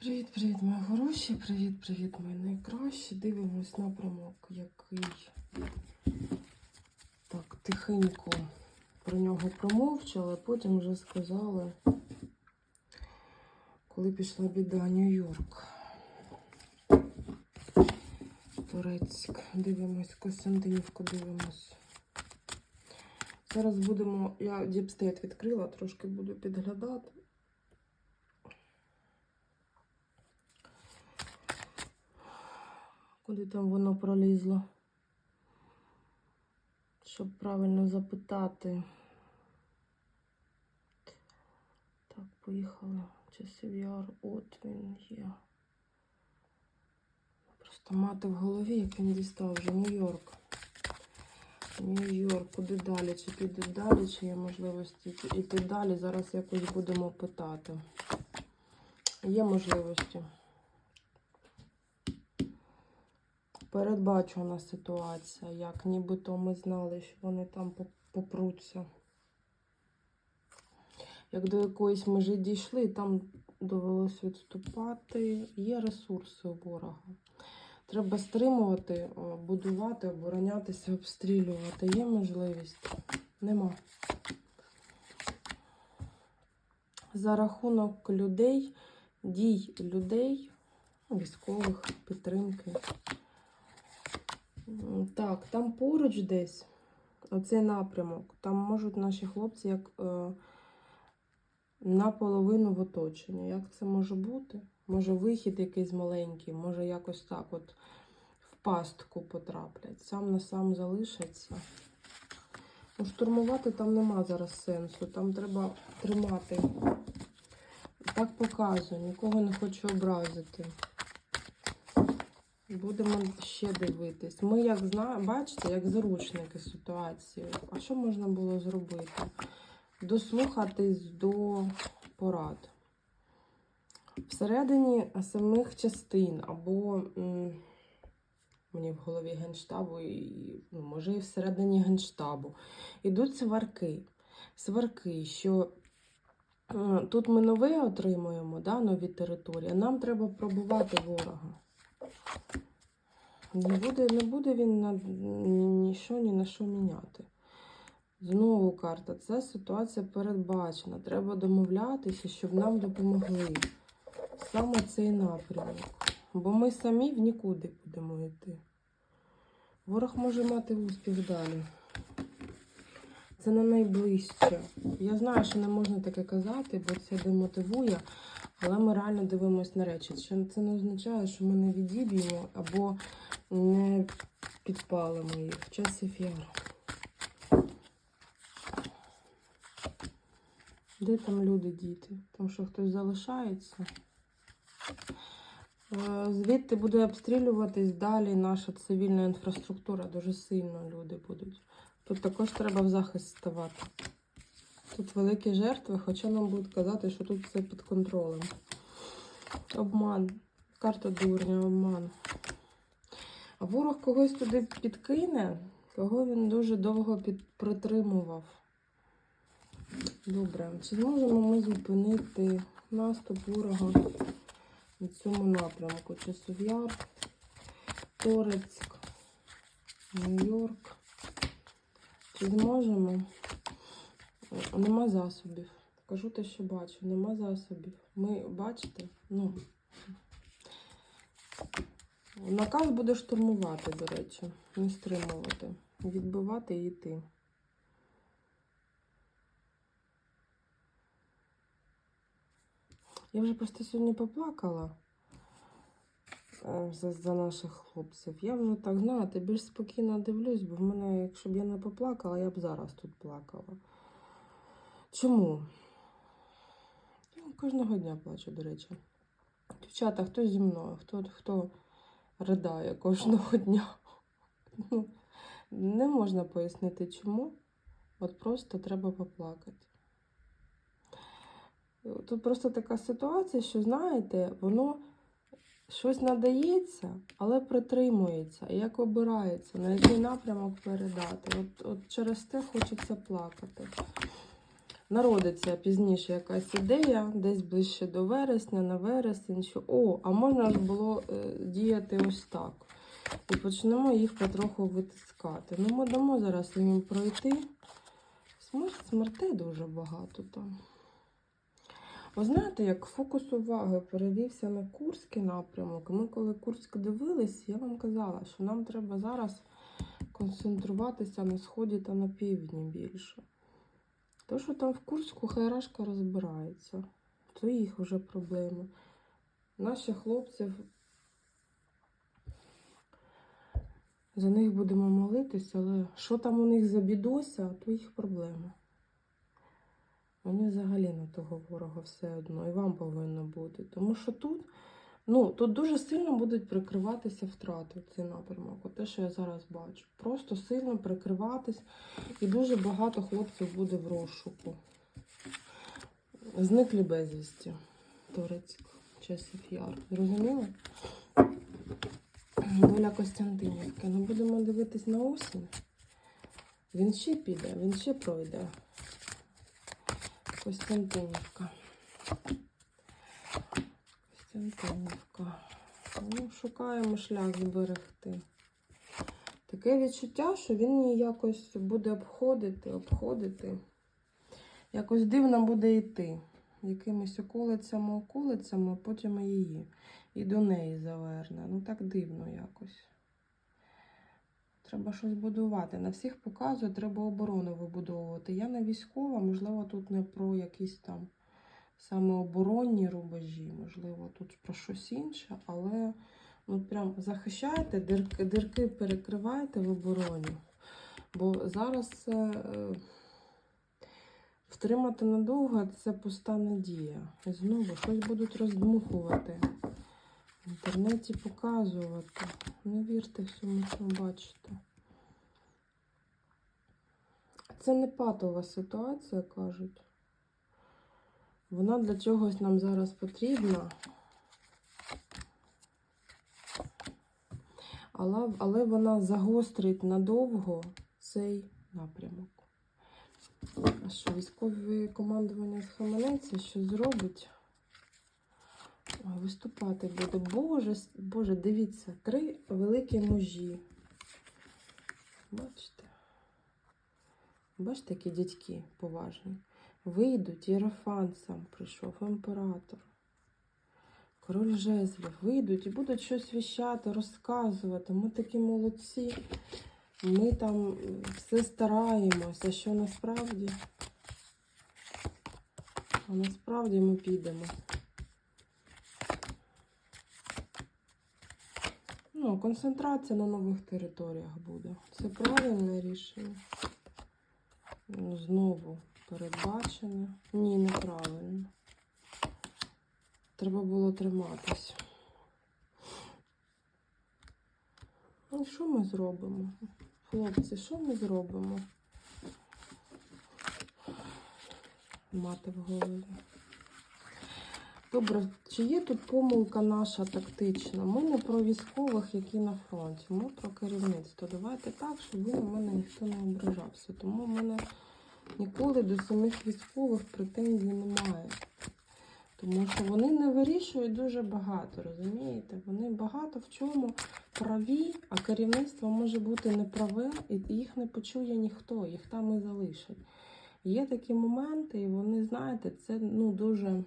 Привіт-привіт, мої хороші, привіт-привіт, мої найкращі. Дивимось напрямок, який так тихенько про нього промовчали, а потім вже сказали, коли пішла біда Нью-Йорк. Турецьк. Дивимось, Костянтинівку дивимось. Зараз будемо. Я діпстейт відкрила, трошки буду підглядати. Куди там воно пролізло? Щоб правильно запитати. Так, поїхали. Яр, от він є. Просто мати в голові, як він дістав вже Нью-Йорк. Нью-Йорк, куди далі? Чи піде далі, чи є можливості йти далі? Зараз якось будемо питати. Є можливості. Передбачена ситуація, як нібито ми знали, що вони там попруться. Як до якоїсь межі дійшли, там довелось відступати. Є ресурси у ворога. Треба стримувати, будувати, оборонятися, обстрілювати. Є можливість? Нема. За рахунок людей, дій людей, військових, підтримки. Так, там поруч десь оцей напрямок. Там можуть наші хлопці як е, наполовину в оточенні. Як це може бути? Може вихід якийсь маленький, може якось так от в пастку потраплять. Сам на сам залишаться. Ну, штурмувати там нема зараз сенсу. Там треба тримати. Так показую, нікого не хочу образити. Будемо ще дивитись. Ми, як знаємо, бачите, як заручники ситуації. А що можна було зробити? Дослухатись до порад. Всередині самих частин, або м, мені в голові генштабу, і, ну, може, і всередині генштабу, ідуть сварки. Сварки, що е, тут ми нове отримуємо, да, нові території, нам треба пробувати ворога. Не буде, не буде він на ні, ні ні на що міняти. Знову карта. Це ситуація передбачена. Треба домовлятися, щоб нам допомогли. Саме цей напрямок. Бо ми самі в нікуди будемо йти. Ворог може мати успіх далі. Це не найближче. Я знаю, що не можна таке казати, бо це демотивує, але ми реально дивимося на речі. Це не означає, що ми не відіб'ємо або не підпалимо їх в часі фіару. Де там люди, діти? Там що хтось залишається? Е, Звідти буде обстрілюватись далі наша цивільна інфраструктура. Дуже сильно люди будуть. Тут також треба в захист ставати. Тут великі жертви, хоча нам будуть казати, що тут все під контролем. Обман. Карта дурня, обман. А ворог когось туди підкине, кого він дуже довго під... притримував. Добре, чи зможемо ми зупинити наступ ворога на цьому напрямку? Часов'яр, Торецьк, Нью-Йорк. Зможемо? Е, Нема засобів. Кажу те, що бачу, нема засобів. Ми бачите, ну. Наказ буде штурмувати, до речі, не стримувати. Відбивати і йти. Я вже просто сьогодні поплакала за, за наших хлопців. Я вже так, знаєте, більш спокійно дивлюсь, бо в мене, якщо б я не поплакала, я б зараз тут плакала. Чому? Я кожного дня плачу, до речі. Дівчата, хто зі мною, хто, хто ридає кожного дня. Ну, Не можна пояснити чому. От просто треба поплакати. Тут просто така ситуація, що, знаєте, воно щось надається, але притримується. Як обирається, на який напрямок передати. От, от через те хочеться плакати. народиться пізніше якась ідея, десь ближче до вересня, на вересень, що о, а можна ж було е, діяти ось так. І почнемо їх потроху витискати. Ну, ми дамо зараз їм пройти. Смерть, смертей дуже багато там. Ви знаєте, як фокус уваги перевівся на Курський напрямок. Ми коли Курськ дивились, я вам казала, що нам треба зараз концентруватися на сході та на півдні більше. То, що там в Курську хайрашка розбирається, то їх вже проблеми. Наші хлопців за них будемо молитися, але що там у них за бідося, то їх проблема. Вони взагалі на того ворога все одно, і вам повинно бути. Тому що тут, ну, тут дуже сильно будуть прикриватися втрати цей напрямок. Те, що я зараз бачу. Просто сильно прикриватись, і дуже багато хлопців буде в розшуку. Зниклі безвісті. Турецьк, часів яр. Зрозуміли? Доля Костянтинівки. Ну, будемо дивитись на осінь. Він ще піде, він ще пройде. Костянтинівка. Костянтинівка. Ну, шукаємо шлях зберегти. Таке відчуття, що він її якось буде обходити, обходити. Якось дивно буде йти. Якимись околицями, околицями, а потім її. І до неї заверне. Ну так дивно якось. Треба щось будувати. На всіх показує, треба оборону вибудовувати. Я не військова, можливо, тут не про якісь там саме оборонні рубежі, можливо, тут про щось інше, але ну, прям захищайте, дирки, дирки перекривайте в обороні. Бо зараз е, втримати надовго це пуста надія. І знову щось будуть роздмухувати. В інтернеті показувати. Не вірте всьому, що бачите. Це не патова ситуація, кажуть. Вона для чогось нам зараз потрібна. Але, але вона загострить надовго цей напрямок. А що військове командування схаменеться, що зробить? Виступати буде. Боже, Боже, дивіться, три великі мужі. Бачите? Бачите, які дядьки поважні. Вийдуть, Єрофан сам прийшов, імператор. Король жезлів вийдуть і будуть щось віщати, розказувати. Ми такі молодці. Ми там все стараємося, що насправді. А насправді ми підемо. Ну, концентрація на нових територіях буде. Це правильне рішення. Ну, Знову передбачене. Ні, неправильно. Треба було триматись. Ну, що ми зробимо? Хлопці, що ми зробимо? Мати в голові. Добре, чи є тут помилка наша тактична? Ми не про військових, які на фронті, ми про керівництво. Давайте так, щоб ви на мене ніхто не ображався. Тому в мене ніколи до самих військових претензій немає. Тому що вони не вирішують дуже багато, розумієте? Вони багато в чому праві, а керівництво може бути неправе, і їх не почує ніхто, їх там і залишать. Є такі моменти, і вони, знаєте, це ну, дуже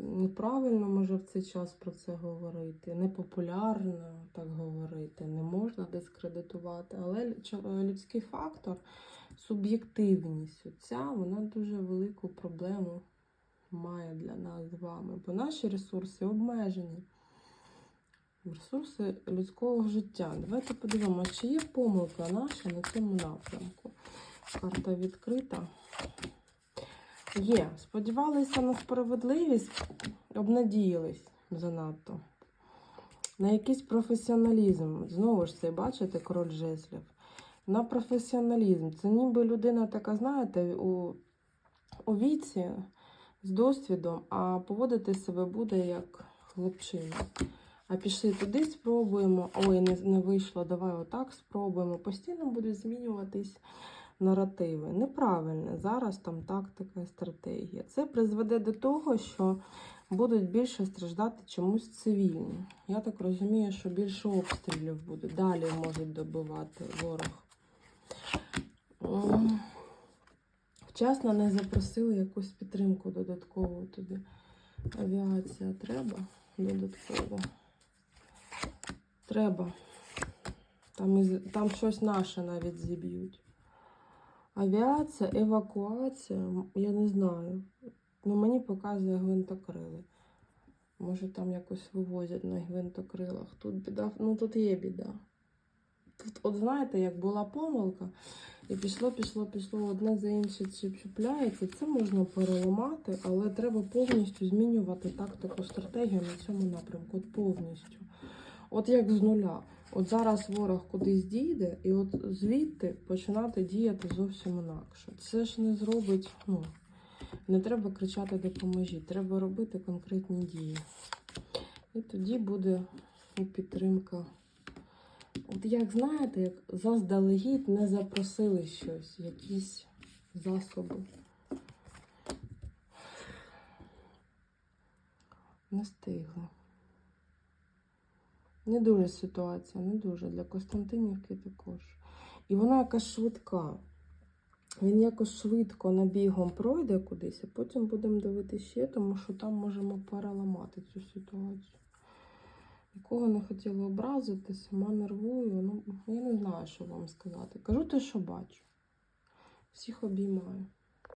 неправильно може в цей час про це говорити, непопулярно так говорити, не можна дискредитувати. Але людський фактор, суб'єктивність, оця, вона дуже велику проблему має для нас з вами. Бо наші ресурси обмежені. Ресурси людського життя. Давайте подивимося, чи є помилка наша на цьому напрямку. Карта відкрита. Є. Сподівалися на справедливість, обнадіялись занадто. На якийсь професіоналізм. Знову ж це, бачите, король жезлів. На професіоналізм. Це ніби людина така, знаєте, у, у віці з досвідом, а поводити себе буде як хлопчина. А пішли туди, спробуємо. Ой, не, не вийшло, давай отак спробуємо. Постійно будуть змінюватись наративи. Неправильне. Зараз там тактика і стратегія. Це призведе до того, що будуть більше страждати чомусь цивільні. Я так розумію, що більше обстрілів буде. Далі можуть добивати ворог. Вчасно не запросили якусь підтримку додаткову туди. Авіація треба додатково. Треба. Там, там щось наше навіть зіб'ють. Авіація, евакуація, я не знаю. Ну, мені показує гвинтокрили. Може, там якось вивозять на гвинтокрилах. Тут біда, ну тут є біда. Тут, от знаєте, як була помилка, і пішло, пішло, пішло одне за інше чіп- чіпляється. Це можна переламати, але треба повністю змінювати тактику, стратегію на цьому напрямку. От повністю. От як з нуля. От зараз ворог кудись дійде, і от звідти починати діяти зовсім інакше. Це ж не зробить, ну, не треба кричати допоможіть, треба робити конкретні дії. І тоді буде підтримка. От як знаєте, як заздалегідь не запросили щось, якісь засоби. Не встигли. Не дуже ситуація, не дуже. Для Костянтинівки також. І вона якась швидка. Він якось швидко набігом пройде кудись, а потім будемо дивитися ще, тому що там можемо переламати цю ситуацію. Нікого не хотіла образити, сама нервую. Ну, я не знаю, що вам сказати. Кажу те, що бачу. Всіх обіймаю.